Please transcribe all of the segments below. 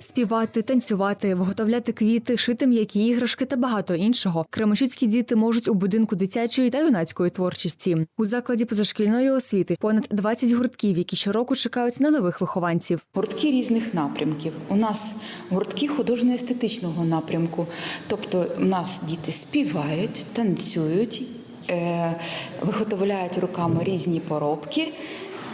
Співати, танцювати, виготовляти квіти, шити м'які іграшки та багато іншого. Кременчуцькі діти можуть у будинку дитячої та юнацької творчості. У закладі позашкільної освіти понад 20 гуртків, які щороку чекають на нових вихованців. Гуртки різних напрямків. У нас гуртки художньо-естетичного напрямку. Тобто, у нас діти співають, танцюють, е, виготовляють руками різні поробки.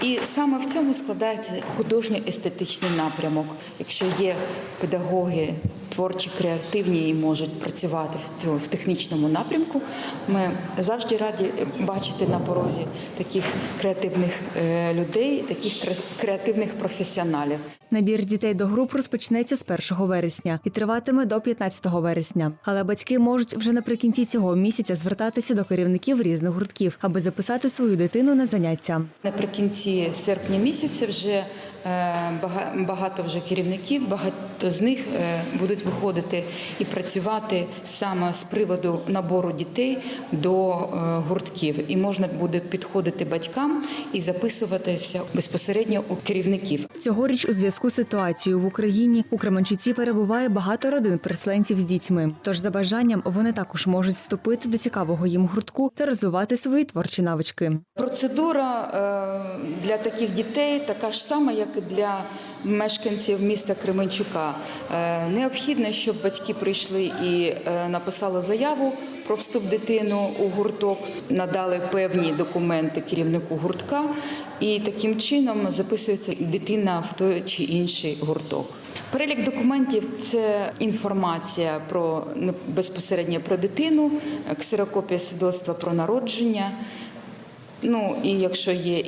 І саме в цьому складається художньо-естетичний напрямок. Якщо є педагоги творчі, креативні і можуть працювати в цьому в технічному напрямку, ми завжди раді бачити на порозі таких креативних е, людей, таких кре- креативних професіоналів. Набір дітей до груп розпочнеться з 1 вересня і триватиме до 15 вересня. Але батьки можуть вже наприкінці цього місяця звертатися до керівників різних гуртків, аби записати свою дитину на заняття. Наприкінці серпня місяця вже е, багато вже керівників, багато з них е, будуть виходити і працювати саме з приводу набору дітей до е, гуртків. І можна буде підходити батькам і записуватися безпосередньо у керівників. Цьогоріч у зв'язку з ситуацією в Україні у Кременчуці перебуває багато родин переселенців з дітьми. Тож за бажанням вони також можуть вступити до цікавого їм гуртку та розвивати свої творчі навички. Процедура е, для таких дітей така ж сама, як і для мешканців міста Кременчука. Е, Необхідно, щоб батьки прийшли і е, написали заяву про вступ дитину у гурток, надали певні документи керівнику гуртка, і таким чином записується дитина в той чи інший гурток. Перелік документів це інформація про безпосередньо про дитину, ксерокопія свідоцтва про народження. Ну і якщо є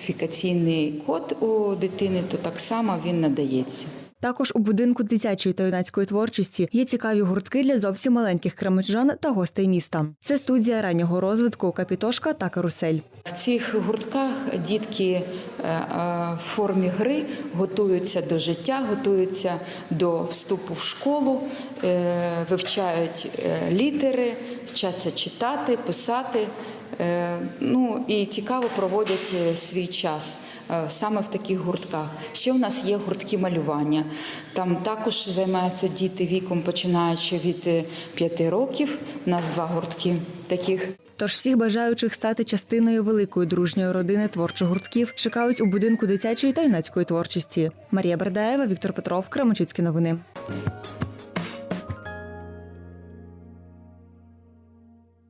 ідентифікаційний код у дитини, то так само він надається. Також у будинку дитячої та юнацької творчості є цікаві гуртки для зовсім маленьких кременчужан та гостей міста. Це студія раннього розвитку Капітошка та Карусель. В цих гуртках дітки е, е, в формі гри готуються до життя, готуються до вступу в школу, е, вивчають літери, вчаться читати, писати. Е, Ну і цікаво проводять е, свій час е, саме в таких гуртках. Ще в нас є гуртки малювання. Там також займаються діти віком, починаючи від 5 років. У нас два гуртки таких. Тож всіх бажаючих стати частиною великої дружньої родини творчих гуртків чекають у будинку дитячої та юнацької творчості. Марія Бердаєва, Віктор Петров, Кременчуцькі новини.